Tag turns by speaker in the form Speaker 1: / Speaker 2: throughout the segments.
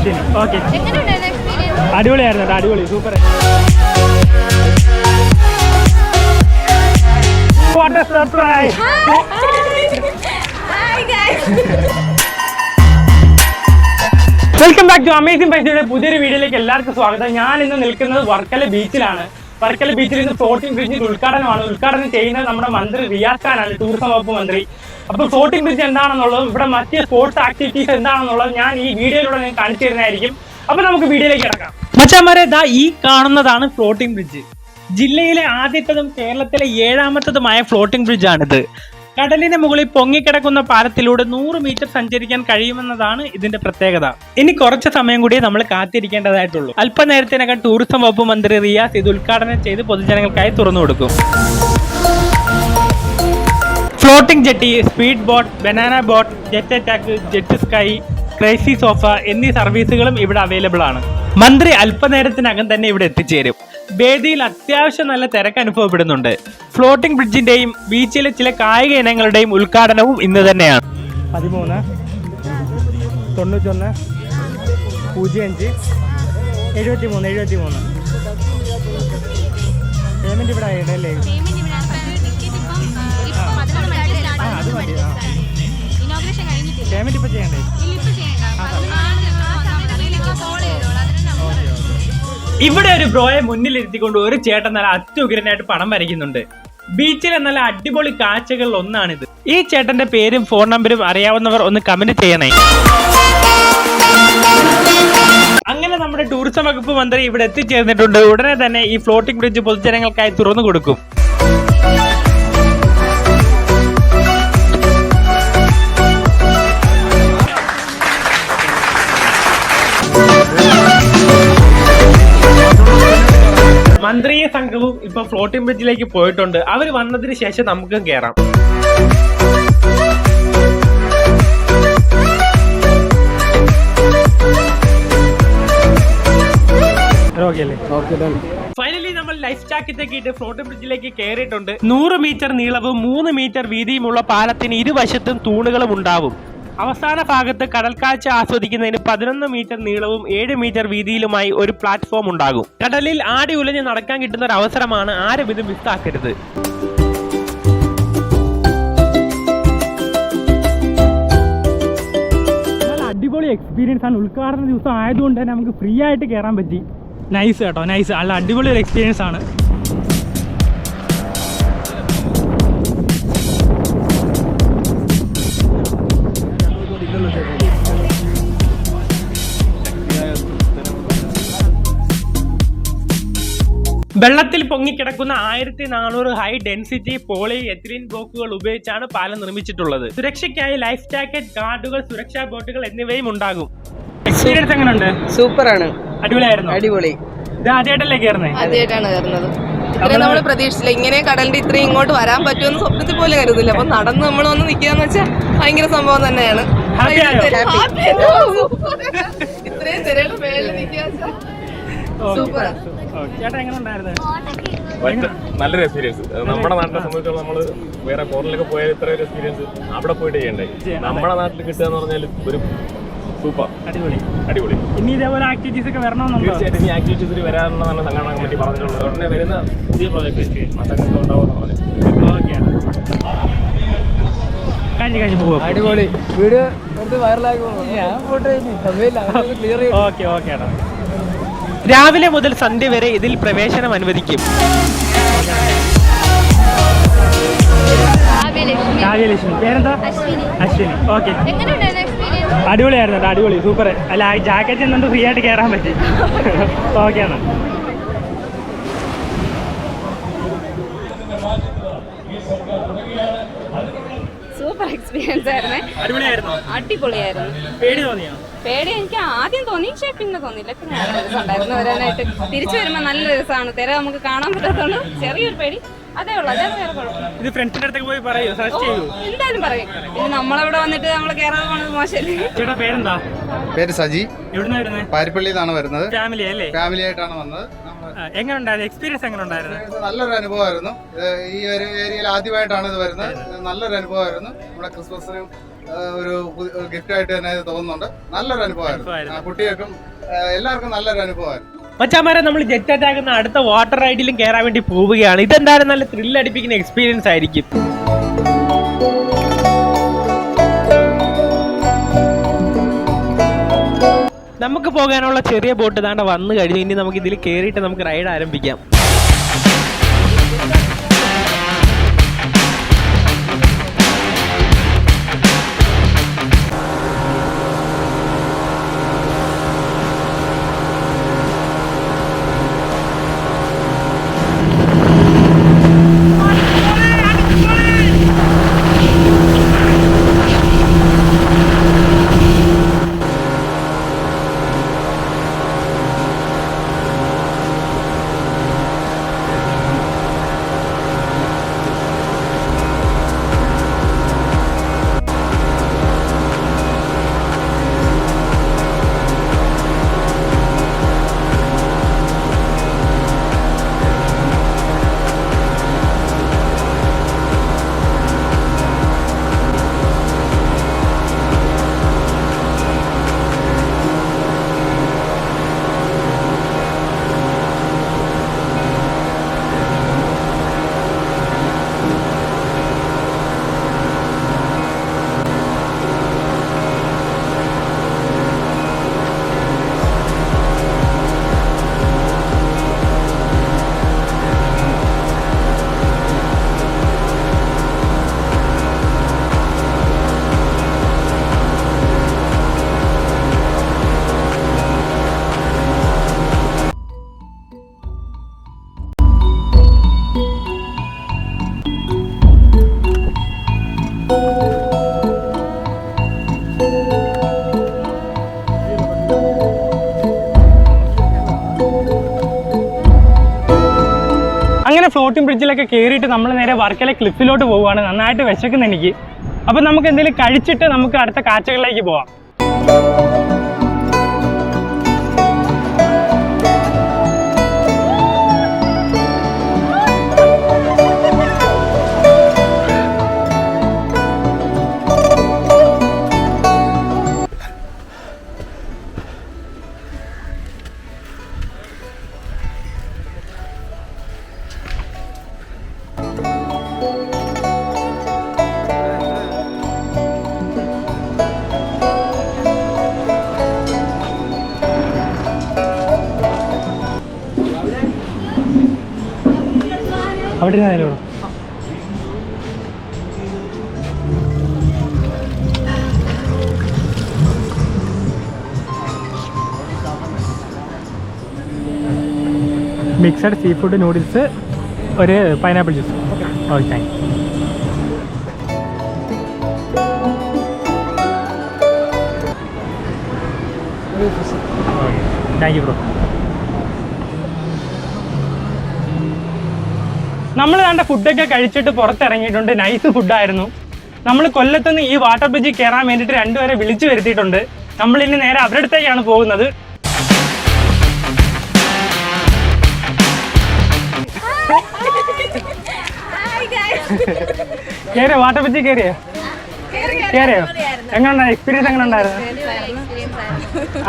Speaker 1: Ashwini
Speaker 2: okay അടിപൊളിയായിരുന്നു കേട്ടോ അടിപൊളി. Super What a surprise! Welcome back to amazing പൈസയുടെ പുതിയൊരു വീഡിയോയിലേക്ക് എല്ലാവർക്കും സ്വാഗതം. ഞാൻ ഇന്ന് നിൽക്കുന്നത് വർക്കല ബീച്ചിലാണ്. വർക്കല ബീച്ചിൽ ഇന്ന് ഫ്ലോട്ടിംഗ് ബ്രിഡ്ജിന്റെ ഉദ്ഘാടനമാണ് ഉദ്ഘാടനം ചെയ്യുന്നത് നമ്മുടെ മന്ത്രി റിയാസ് ഖാനാണ് ടൂറിസം വകുപ്പ് മന്ത്രി. അപ്പോൾ ഫ്ലോട്ടിംഗ് ബ്രിഡ്ജ് എന്താണെന്നുള്ളതും ഇവിടെ മറ്റ് സ്പോർട്സ് ആക്ടിവിറ്റീസ് എന്താണെന്നുള്ളതും ഞാൻ ഈ വീഡിയോയിലൂടെ ഞാൻ കാണിച്ചു തരുന്നതായിരിക്കും. അപ്പോൾ നമുക്ക് വീഡിയോയിലേക്ക് കിടക്കാം. മച്ചാമാരെ ദാ ഈ കാണുന്നതാണ് ഫ്ലോട്ടിംഗ് ബ്രിഡ്ജ് ജില്ലയിലെ ആദ്യത്തതും കേരളത്തിലെ ഏഴാമത്തതുമായ ഫ്ലോട്ടിംഗ് ബ്രിഡ്ജാണിത് കടലിന് മുകളിൽ പൊങ്ങിക്കിടക്കുന്ന പാലത്തിലൂടെ നൂറ് മീറ്റർ സഞ്ചരിക്കാൻ കഴിയുമെന്നതാണ് ഇതിന്റെ പ്രത്യേകത. ഇനി കുറച്ച് സമയം കൂടി നമ്മൾ കാത്തിരിക്കേണ്ടതായിട്ടുള്ളൂ. അല്പനേരത്തിനകം ടൂറിസം വകുപ്പ് മന്ത്രി റിയാസ് ഇത് ഉദ്ഘാടനം ചെയ്ത് പൊതുജനങ്ങൾക്കായി തുറന്നു കൊടുക്കും. Floating jetty speed boat banana boat jet attack jet ski crazy sofa എന്നീ സർവീസുകളും ഇവിടെ അവൈലബിൾ ആണ്. മന്ത്രി അല്പനേരത്തിനകം തന്നെ ഇവിടെ എത്തിച്ചേരും. വേദിയിൽ അത്യാവശ്യം നല്ല തിരക്ക് അനുഭവപ്പെടുന്നുണ്ട്. ഫ്ലോട്ടിംഗ് ബ്രിഡ്ജിന്റെയും ബീച്ചിലെ ചില കായിക ഇനങ്ങളുടെയും ഉദ്ഘാടനവും ഇന്ന് തന്നെയാണ്. പതിമൂന്ന് തൊണ്ണൂറ്റൊന്ന് പൂജ്യം അഞ്ച് എഴുപത്തി മൂന്ന് എഴുപത്തി മൂന്ന് പേയ്മെന്റ് ഇവിടെ ആയിട്ടല്ലേ
Speaker 1: ഇനോഗ്രേഷൻ കഴിഞ്ഞിട്ടില്ല.
Speaker 2: പേയ്മെന്റ് ഇപ്പൊ ചെയ്യണ്ടേ? ഇവിടെ ഒരു ബ്രോയെ മുന്നിലിരുത്തിക്കൊണ്ട് ഒരു ചേട്ടൻ നല്ല അത്യുഗ്രനായിട്ട് പണം വരയ്ക്കുന്നുണ്ട്. ബീച്ചിലെ നല്ല അടിപൊളി കാഴ്ചകളിൽ ഒന്നാണിത്. ഈ ചേട്ടന്റെ പേരും ഫോൺ നമ്പരും അറിയാവുന്നവർ ഒന്ന് കമന്റ് ചെയ്യണേ. അങ്ങനെ നമ്മുടെ ടൂറിസം വകുപ്പ് മന്ത്രി ഇവിടെ എത്തിച്ചേർന്നിട്ടുണ്ട്. ഉടനെ തന്നെ ഈ ഫ്ലോട്ടിംഗ് ബ്രിഡ്ജ് പൊതുജനങ്ങൾക്കായി തുറന്നു കൊടുക്കും. മന്ത്രിയെ സംഘവും ഇപ്പൊ ഫ്ലോട്ടിംഗ് ബ്രിഡ്ജിലേക്ക് പോയിട്ടുണ്ട്. അവർ വന്നതിന് ശേഷം നമുക്കും കയറാം ഫൈനലി നമ്മൾ ലൈഫ് ജാക്കറ്റൊക്കെ ഇട്ട് ഫ്ലോട്ടിംഗ് ബ്രിഡ്ജിലേക്ക് കയറിയിട്ടുണ്ട് നൂറ് മീറ്റർ നീളവും മൂന്ന് മീറ്റർ വീതിയുമുള്ള പാലത്തിന് ഇരുവശത്തും തൂണുകളും ഉണ്ടാവും. അവസാന ഭാഗത്ത് കടൽക്കാഴ്ച ആസ്വദിക്കുന്നതിന് പതിനൊന്ന് മീറ്റർ നീളവും ഏഴ് മീറ്റർ വീതിയിലുമായി ഒരു പ്ലാറ്റ്ഫോം ഉണ്ടാകും. കടലിൽ ആടി ഉലഞ്ഞ് നടക്കാൻ കിട്ടുന്ന ഒരു അവസരമാണ് ആരും ഇത് മിസ്സാക്കരുത് നല്ല അടിപൊളി എക്സ്പീരിയൻസ് ആണ്. ഉദ്ഘാടന ദിവസം ആയതുകൊണ്ട് തന്നെ നമുക്ക് ഫ്രീ ആയിട്ട് കയറാൻ പറ്റി. നൈസ് കേട്ടോ നൈസ് നല്ല അടിപൊളി ഒരു എക്സ്പീരിയൻസ് ആണ്. വെള്ളത്തിൽ പൊങ്ങിക്കിടക്കുന്ന ആയിരത്തി നാനൂറ് ഹൈ ഡെൻസിറ്റി പോളി എത്തിലിൻ ബ്ലോക്കുകൾ ഉപയോഗിച്ചാണ് പാലം നിർമ്മിച്ചിട്ടുള്ളത്. സുരക്ഷയ്ക്കായി ലൈഫ് ജാക്കറ്റ് ഗാർഡുകൾ സുരക്ഷാ ബോട്ടുകൾ എന്നിവയും ഉണ്ടാകും. എക്സ്പീരിയൻസ് എങ്ങനെയുണ്ട്
Speaker 3: സൂപ്പറാണ്.
Speaker 2: അടിപൊളിയായിരുന്നു?
Speaker 3: അടിപൊളി.
Speaker 2: ഇത് ആദ്യമായിട്ടല്ലേ കയറുന്നത്
Speaker 3: ആദ്യമായിട്ടാണ് കയറുന്നത് ഇത്രയും നമ്മൾ പ്രതീക്ഷിച്ചില്ല. ഇങ്ങനെ കടലിന്റെ ഇത്രയും ഇങ്ങോട്ട് വരാൻ പറ്റുമെന്ന് സ്വപ്നത്തിൽ പോലും കരുതില്ല. അപ്പൊ നടന്ന് നമ്മൾ ഒന്ന് നിൽക്കാന്ന് വെച്ചാൽ ഭയങ്കര സംഭവം തന്നെയാണ്. ഇത്രയും തിരയുടെ മേളിൽ നിൽക്കുക സൂപ്പർ.
Speaker 2: ചേട്ടാ എങ്ങനെ ഉണ്ടായിരുന്നു?
Speaker 4: നല്ലൊരു എക്സ്പീരിയൻസ് നമ്മുടെ നാട്ടിലെ സംബന്ധിച്ചോളം നമ്മൾ വേറെ ഫോറിനിലൊക്കെ പോയ ഇത്ര ഒരു എക്സ്പീരിയൻസ് അവിടെ പോയിട്ട് ചെയ്യണ്ടേ? നമ്മുടെ നാട്ടിൽ കിട്ടുക എന്ന് പറഞ്ഞാൽ ഒരു സൂപ്പർ
Speaker 2: അടിപൊളി.
Speaker 4: അടിപൊളി.
Speaker 2: ഇനി ഇതേപോലെ ആക്ടിവിറ്റീസ് ഒക്കെ വരണമെന്നുണ്ടോ?
Speaker 4: തീർച്ചയായിട്ടും ഈ ആക്ടിവിറ്റീസിൽ വരാനുള്ളതാണ് സംഘടന കമ്മിറ്റി പറഞ്ഞിട്ടുള്ളത് ഉടനെ വരുന്ന പുതിയ പ്രോജക്റ്റ് മറ്റൊക്കെ ഉണ്ടാവുമെന്ന് പറഞ്ഞു.
Speaker 2: ഓക്കെ
Speaker 5: അടിപൊളി. വീട് വൈറലാക്കി ഞാൻ ഫോട്ടോ ക്ലിയർ
Speaker 2: ഓക്കെ ഓക്കെ ഏട്ടാ രാവിലെ മുതൽ സന്ധ്യ വരെ ഇതിൽ പ്രവേശനം അനുവദിക്കും.
Speaker 1: കാവ്യലക്ഷ്മി.
Speaker 2: പേരെന്താ?
Speaker 1: അശ്വിനി.
Speaker 2: ഓക്കെ അടിപൊളിയായിരുന്നു കേട്ടോ, അടിപൊളി സൂപ്പർ അല്ല ജാക്കറ്റ് എന്നുകൊണ്ട് ഫ്രീ ആയിട്ട് കയറാൻ പറ്റി. ഓക്കെ എന്നാ.
Speaker 6: സൂപ്പർ എക്സ്പീരിയൻസ് ആയിരുന്നു.
Speaker 2: അടിപൊളിയായിരുന്നു?
Speaker 6: അടിപൊളിയായിരുന്നു.
Speaker 2: പേടി തോന്നിയോ?
Speaker 6: പേടി എനിക്ക് ആദ്യം തോന്നി. പക്ഷേ പിന്നെ തോന്നിയില്ല. പിന്നെ നല്ല രസമുണ്ടായിരുന്നു വരാനായിട്ട്. തിരിച്ചു വരുമ്പോൾ നല്ല രസമാണ് തിര നമുക്ക് കാണാൻ പറ്റാത്തതുകൊണ്ട് ചെറിയൊരു പേടി. അതേ ഉള്ളൂ അതേ വേറെ കുഴപ്പമില്ല
Speaker 2: ഇത് ഫ്രണ്ട്സിന്റെ അടുത്തേക്ക് പോയി പറയൂ സജസ്റ്റ് ചെയ്യൂ.
Speaker 6: എന്തായാലും പറയും. പിന്നെ നമ്മളവിടെ വന്നിട്ട് നമ്മൾ കയറാതെ പോണത് മോശമല്ലേ
Speaker 2: ചേട്ടാ പേരെന്താ?
Speaker 7: പേര് സജി.
Speaker 2: എവിടുന്നാ വരുന്നത്
Speaker 7: പാരിപ്പള്ളിയിൽ നിന്നാണ് വരുന്നത്.
Speaker 2: ഫാമിലി അല്ലേ?
Speaker 7: ഫാമിലി ആയിട്ടാണ് വന്നത്.
Speaker 2: എങ്ങനെ ഉണ്ടായിരുന്നു എക്സ്പീരിയൻസ് എങ്ങനെ ഉണ്ടായിരുന്നു
Speaker 7: നല്ലൊരു അനുഭവമായിരുന്നു. ഈ ഒരു ഏരിയയിൽ ആദ്യമായിട്ടാണ് ഇത് വരുന്നത്. നല്ലൊരു അനുഭവമായിരുന്നു. നമ്മുടെ ക്രിസ്മസിനും ഒരു ഗിഫ്റ്റ് ആയിട്ട് തന്നെ ഇത് തോന്നുന്നുണ്ട്. നല്ലൊരു അനുഭവമായിരുന്നു. കുട്ടികൾക്കും എല്ലാവർക്കും നല്ലൊരു അനുഭവമായിരുന്നു.
Speaker 2: മച്ചാമാരെ നമ്മൾ ജെറ്റ് അറ്റാക്കുന്ന അടുത്ത വാട്ടർ റൈഡിലും കയറാൻ വേണ്ടി പോവുകയാണ്. ഇതെന്തായാലും നല്ല ത്രില്ല് അടിപ്പിക്കുന്ന എക്സ്പീരിയൻസ് ആയിരിക്കും. നമുക്ക് പോകാനുള്ള ചെറിയ ബോട്ട് താണ്ട വന്നു കഴിഞ്ഞു ഇനി നമുക്ക് ഇതിൽ കയറിയിട്ട് നമുക്ക് റൈഡ് ആരംഭിക്കാം.
Speaker 1: ഫ്ലോട്ടിംഗ് ബ്രിഡ്ജിലൊക്കെ കയറിയിട്ട് നമ്മൾ നേരെ വർക്കല ക്ലിഫിലോട്ട് പോവുകയാണ്. നന്നായിട്ട് വിശക്കുന്ന എനിക്ക് അപ്പം നമുക്ക് എന്തെങ്കിലും കഴിച്ചിട്ട് നമുക്ക് അടുത്ത കാഴ്ചകളിലേക്ക് പോവാം. അവിടെ മിക്സഡ് സീ ഫുഡ് നൂഡിൽസ് ഒരു pineapple juice okay thank thank you bro നമ്മൾ കണ്ട ഫുഡൊക്കെ കഴിച്ചിട്ട് പുറത്തിറങ്ങിയിട്ടുണ്ട്. നൈസ് ഫുഡായിരുന്നു നമ്മൾ കൊല്ലത്തുനിന്ന് ഈ വാട്ടർ ബ്രിഡ്ജിൽ കയറാൻ വേണ്ടിയിട്ട് രണ്ടുപേരെ വിളിച്ചു വരുത്തിയിട്ടുണ്ട്. നമ്മൾ ഇനി നേരെ അവരുടെ അടുത്തേക്കാണ് പോകുന്നത്. കയറിയോ വാട്ടർ ബ്രിഡ്ജിൽ കയറിയോ കയറിയോ എങ്ങനെ എക്സ്പീരിയൻസ് എങ്ങനെ ഉണ്ടായിരുന്നു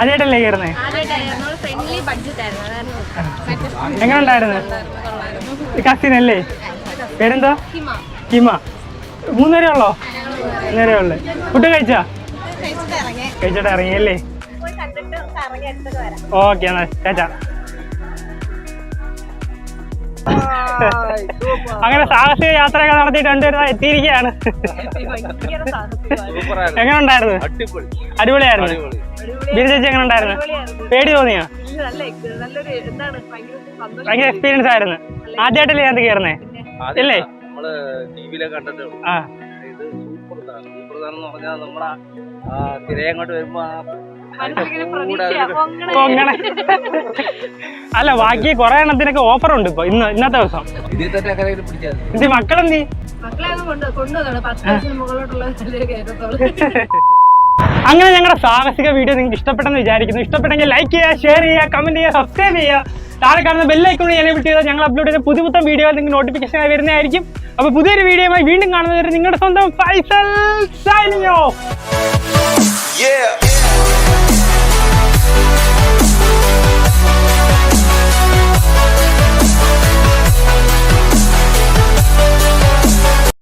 Speaker 1: ആദ്യമായിട്ടല്ലേ കയറുന്നേ എങ്ങനെ ഉണ്ടായിരുന്നു കസിൻ പേരെന്താ? ഹിമ. മൂന്നര ഉള്ളോ? മൂന്നര ഉള്ളു. ഫുഡ് കഴിച്ചാ? കഴിച്ചിട്ട് ഇറങ്ങിയല്ലേ ഓക്കെ എന്നാ ചേച്ചാ അങ്ങനെ സാഹസിക യാത്രയൊക്കെ നടത്തിയിട്ട് രണ്ടുപേരും എത്തിയിരിക്കുകയാണ്. എങ്ങനെ ഉണ്ടായിരുന്നു? അടിപൊളിയായിരുന്നു. ബിരു ചേച്ചി എങ്ങനെ ഉണ്ടായിരുന്നു? പേടി തോന്നിയോ? ഭയങ്കര എക്സ്പീരിയൻസ് ആയിരുന്നു. ആദ്യമായിട്ടല്ലേ ഞാൻ കയറുന്നേ? ഇല്ലേ? നമ്മൾ
Speaker 8: ഇത് സൂപ്പർ ഇതാണ് സൂപ്പർ ഇതാണെന്ന് പറഞ്ഞാൽ നമ്മളെ തിരയെ അങ്ങോട്ട് വരുമ്പോ
Speaker 1: അല്ല ബാക്കി കൊറേ എണ്ണത്തിനൊക്കെ ഓഫർ ഉണ്ട് ഇപ്പൊ ഇന്ന് ഇന്നത്തെ ദിവസം.
Speaker 8: ഇത് മക്കളെ നീ പിടിച്ചാൽ
Speaker 1: ഇത് മക്കളെന്തി? അങ്ങനെ ഞങ്ങളുടെ സാഹസിക വീഡിയോ നിങ്ങൾക്ക് ഇഷ്ടപ്പെട്ടെന്ന് വിചാരിക്കുന്നു. ഇഷ്ടപ്പെട്ടെങ്കിൽ ലൈക്ക് ചെയ്യുക ഷെയർ ചെയ്യുക കമന്റ് ചെയ്യുക സബ്സ്ക്രൈബ് ചെയ്യുക. താഴെ കാണുന്ന ബെല്ലൈക്കോൺ എനേബിൾ ചെയ്താൽ ഞങ്ങൾ അപ്ലോഡ് ചെയ്ത പുതിയ പുത്തൻ നിങ്ങൾക്ക് നോട്ടിഫിക്കേഷൻ ആയി വരുന്നതായിരിക്കും അപ്പോൾ പുതിയൊരു വീഡിയോയുമായി വീണ്ടും കാണുന്നവരെ നിങ്ങളുടെ സ്വന്തം ഫൈസൽ സൈനിങ് ഓഫ്.